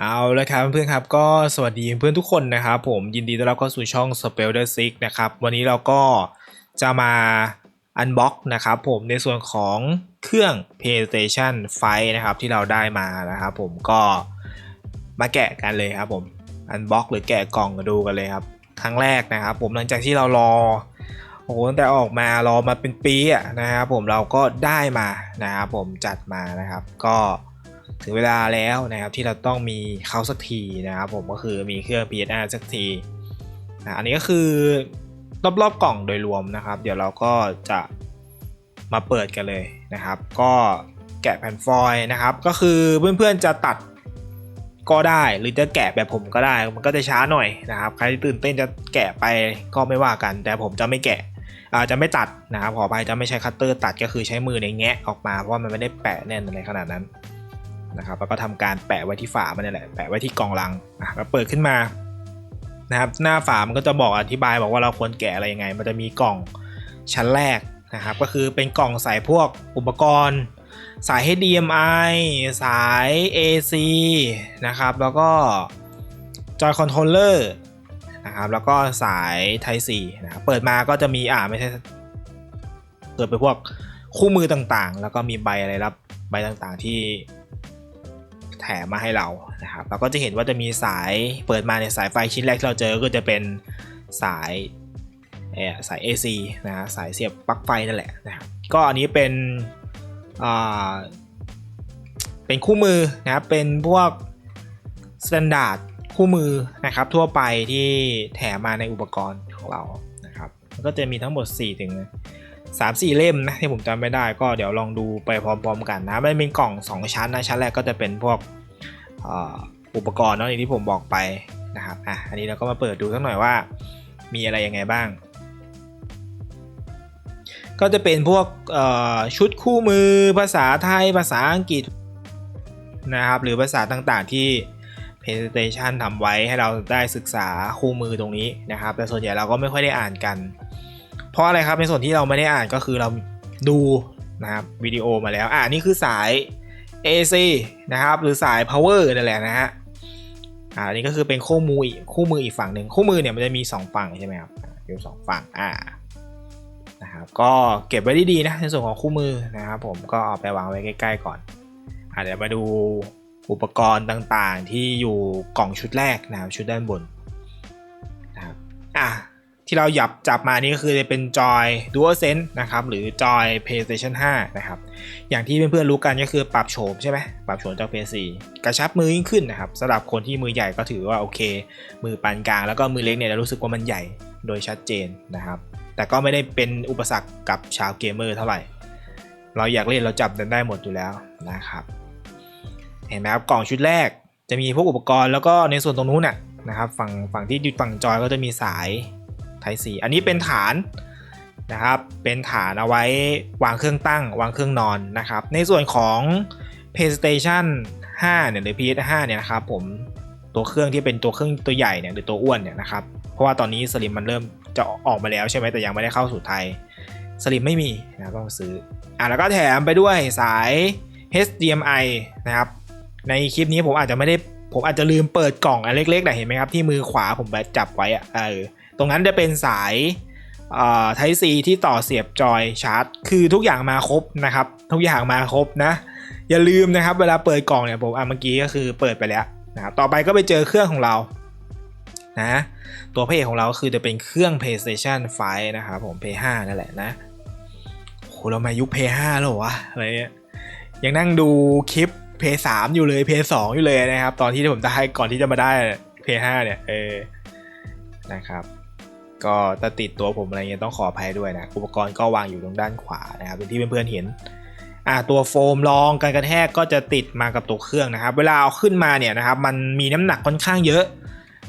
เอาละครับเพื่อนๆครับก็สวัสดีเพื่อนทุกคนนะครับผมยินดีต้อนรับเข้าสู่ช่อง Spell the Six นะครับวันนี้เราก็จะมาอันบ็อกนะครับผมในส่วนของเครื่อง PlayStation 5นะครับที่เราได้มานะครับผมก็มาแกะกันเลยครับผมอันบ็อกหรือแกะกล่องกันดูกันเลยครับครั้งแรกนะครับผมหลังจากที่เรารอโอ้โหตั้งแต่ออกมารอมาเป็นปีอะนะครับผมเราก็ได้มานะครับผมจัดมานะครับ ก็ ถึงเวลาแล้วนะครับที่เราต้องมีเขาสักทีนะครับผมก็คือมีเครื่อง PSR สักทีนะอันนี้ก็คือรอบๆกล่องโดยรวมนะครับ เดี๋ยวเราก็จะมาเปิดกันเลยนะครับ ก็แกะแผ่นฟอยล์นะครับ ก็คือเพื่อนๆจะตัดก็ได้หรือจะแกะแบบผมก็ได้มันก็จะช้าหน่อยนะครับ ใครที่ตื่นเต้นจะแกะไปก็ไม่ว่ากัน แต่ผมจะไม่แกะอาจะไม่ตัดนะครับขอไปจะไม่ใช้คัตเตอร์ตัดก็คือใช้มือในแงะออกมาเพราะว่ามันไม่ได้แปะแน่นอะไรขนาดนั้น นะครับแล้วก็ทำการแปะไว้ที่ฝามันนี่แหละแปะไว้ที่กล่องลังอะแล้วเปิดขึ้นมานะครับหน้าฝามันก็จะบอกอธิบายบอกว่าเราควรแกะอะไรยังไง มันจะมีกล่องชั้นแรกนะครับก็คือเป็นกล่องใส่พวกอุปกรณ์สาย HDMI สาย AC นะครับ แล้วก็จอยคอนโทรลเลอร์นะครับแล้วก็สาย Type C นะครับเปิดมาก็จะมีอ่าไม่ใช่เปิดไปพวกคู่มือต่างๆ แล้วก็มีใบอะไรรับใบต่างๆที่ ถมมาให้เรานะครับเราก็จะเห็นว่าจะมีสายเปิดมาในสายไฟชิ้นแรกที่เราเจอก็จะเป็นสายเอสาย AC นะสายเสียบปลั๊กไฟนั่นแหละนะครับก็อันนี้เป็นอ่าเป็นคู่มือนะครับเป็นพวกสแตนดาร์ดคู่มือนะครับทั่วไปที่แถมมาในอุปกรณ์ของเรานะครับก็จะมีทั้งหมด 4 ถึงสามสี่เล่มนะที่ผมจำไม่ได้ก็เดี๋ยวลองดูไปพร้อมๆกันนะมันเป็นกล่อง 2 ชั้นนะชั้นแรกก็จะเป็นพวก อุปกรณ์เนาะอย่างที่ผมบอกไปนะครับอะอันนี้เราก็มาเปิดดูสักหน่อยว่า มีอะไรยังไงบ้าง ก็จะเป็นพวกชุดคู่มือภาษาไทยภาษาอังกฤษนะครับ หรือภาษาต่างๆที่ PlayStation ทำไว้ให้เราได้ศึกษาคู่มือตรงนี้นะครับ แต่ส่วนใหญ่เราก็ไม่ค่อยได้อ่านกัน เพราะอะไรครับในส่วนที่เราไม่ได้อ่านก็คือเราดูนะครับวิดีโอมาแล้วอ่านี่คือสาย AC นะครับ หรือสาย power นั่นแหละนะฮะอ่าอันนี้ก็คือเป็นคู่มืออีกคู่มืออีกฝั่งหนึ่งคู่มือเนี่ยมันจะมี 2 ฝั่งใช่ไหมครับอยู่สองฝั่งอ่านะครับก็เก็บไว้ดีๆนะในส่วนของคู่มือนะครับผมก็เอาไปวางไว้ใกล้ ๆ ก่อนอ่าเดี๋ยวมาดูอุปกรณ์ต่างๆ ที่อยู่กล่องชุดแรกนะครับชุดด้านบนนะครับอะ ที่เราหยับจับมานี่ก็คือจะเป็นจอย DualSense นะครับหรือจอย PlayStation 5 นะครับ อย่างที่เพื่อนๆรู้กันก็คือปรับโฉมใช่ไหมปรับโฉมจาก PS4 กระชับมือยิ่งขึ้นนะครับสำหรับคนที่มือใหญ่ก็ถือว่าโอเค มือปานกลางแล้วก็มือเล็กเนี่ยรารู้สึกว่ามันใหญ่โดยชัดเจนนะครับ แต่ก็ไม่ได้เป็นอุปสรรคกับชาวเกมเมอร์เท่าไหร่ เราอยากเล่นเราจับกันได้หมดอยู่แล้วนะครับ เห็นไหมครับกล่องชุดแรกจะมีพวกอุปกรณ์แล้วก็ในส่วนตรงนู้นน่ะนะครับฝั่งฝั่งที่ฝั่งจอยก็จะมีสาย Type C อันนี้เป็นฐานนะครับเป็นฐานเอาไว้วางเครื่องตั้งวางเครื่องนอนนะครับ ในส่วนของ PlayStation 5เนี่ยหรือ PS5 เนี่ยนะครับผมตัวเครื่องที่เป็นตัวเครื่องตัวใหญ่เนี่ยหรือตัวอ้วนเนี่ยนะครับเพราะว่าตอนนี้สลิมมันเริ่มจะออกมาแล้วใช่ไหมแต่ยังไม่ได้เข้าสู่ไทยสลิมไม่มีนะต้องซื้ออะแล้วก็แถมไปด้วยสาย HDMI นะครับในคลิปนี้ผมอาจจะไม่ได้ผมอาจจะลืมเปิดกล่องอันเล็กๆนะเห็นไหมครับที่มือขวาผมจับไว้อะเออ ตรงนั้นจะเป็นสายไทซีที่ต่อเสียบจอยชาร์จ คือทุกอย่างมาครบนะครับ ทุกอย่างมาครบนะ อย่าลืมนะครับ เวลาเปิดกล่องเนี่ยผมอะเมื่อกี้ก็คือเปิดไปแล้วนะครับต่อไปก็ไปเจอเครื่องของเรานะตัวเพย์ของเราคือจะเป็นเครื่อง PlayStation 5 นะครับผม Play 5นั่นแหละนะโหเรามายุค Play 5แล้ววะอะไรเงี้ยยังนั่งดูคลิป Play 3อยู่เลย Play 2อยู่เลยนะครับ ตอนที่ผมได้ก่อนที่จะมาได้ Play 5เนี่ยเออนะครับ ก็ถ้าติดตัวผมอะไรเงี้ยต้องขออภัยด้วยนะ อุปกรณ์ก็วางอยู่ตรงด้านขวานะครับเป็นที่เพื่อนๆเห็นอ่าตัวโฟมรองการกระแทกก็จะติดมากับตัวเครื่องนะครับ เวลาเอาขึ้นมาเนี่ยนะครับมันมีน้ำหนักค่อนข้างเยอะ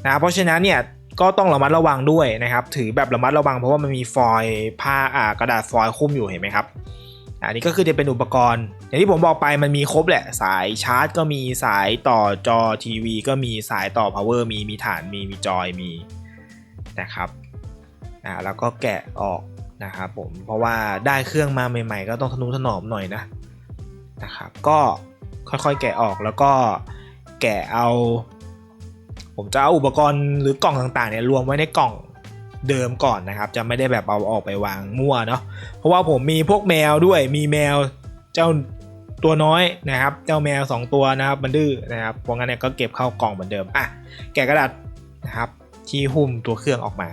นะเพราะฉะนั้นเนี่ยก็ต้องระมัดระวังด้วยนะครับ ถือแบบระมัดระวังเพราะว่ามันมีฟอยล์ผ้าอ่ากระดาษฟอยล์คุ้มอยู่เห็นไหมครับอันนี้ก็คือจะเป็นอุปกรณ์ อย่างที่ผมบอกไปมันมีครบแหละ สายชาร์จก็มีสายต่อจอทีวี ก็มีสายต่อ power มีมีฐานมีมีจอยมีนะครับ อ่าแล้วก็แกะออกนะครับผมเพราะว่าได้เครื่องมาใหม่ๆ ก็ต้องทนุถนอมหน่อยนะนะครับก็ค่อยๆแกะออกแล้วก็แกะเอา ผมจะเอาอุปกรณ์หรือกล่องต่างๆเนี่ยรวมไว้ในกล่องเดิมก่อนนะครับ จะไม่ได้แบบเอาออกไปวางมั่วเนาะเพราะว่าผมมีพวกแมวด้วยมีแมวเจ้าตัวน้อยนะครับ เจ้าแมว 2 ตัวนะครับมันดื้อนะครับเพราะงั้นเนี่ยก็เก็บเข้ากล่องเหมือนเดิมอะแกะกระดาษนะครับที่หุ้มตัวเครื่องออกมา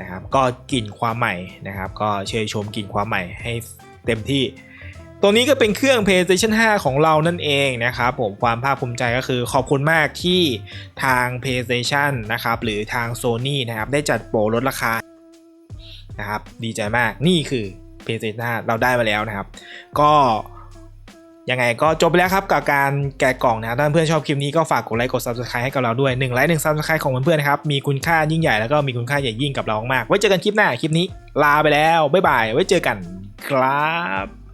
นะครับก็กลิ่นความใหม่นะครับก็เชยชมกลิ่นความใหม่ให้เต็มที่ ตัวนี้ก็เป็นเครื่อง PlayStation 5 ของเรานั่นเองนะครับผมความภาคภูมิใจก็คือขอบคุณมากที่ทาง PlayStation นะครับหรือทาง Sony นะครับได้จัดโปรลดราคานะครับดีใจมากนี่คือ PlayStation 5เราได้มาแล้วนะครับ ก็ ยังไงก็จบไปแล้วครับกับการแกะกล่องนะครับถ้าเพื่อนชอบคลิปนี้ก็ฝากกดไลค์กด Subscribe ให้กับเราด้วย1ไลค์หนึ่ง Subscribe ของเพื่อนๆนะครับมีคุณค่ายิ่งใหญ่แล้วก็มีคุณค่าใหญ่ยิ่งกับเรามากไว้เจอกันคลิปหน้าคลิปนี้ ลาไปแล้วบ๊ายบายไว้เจอกันครับ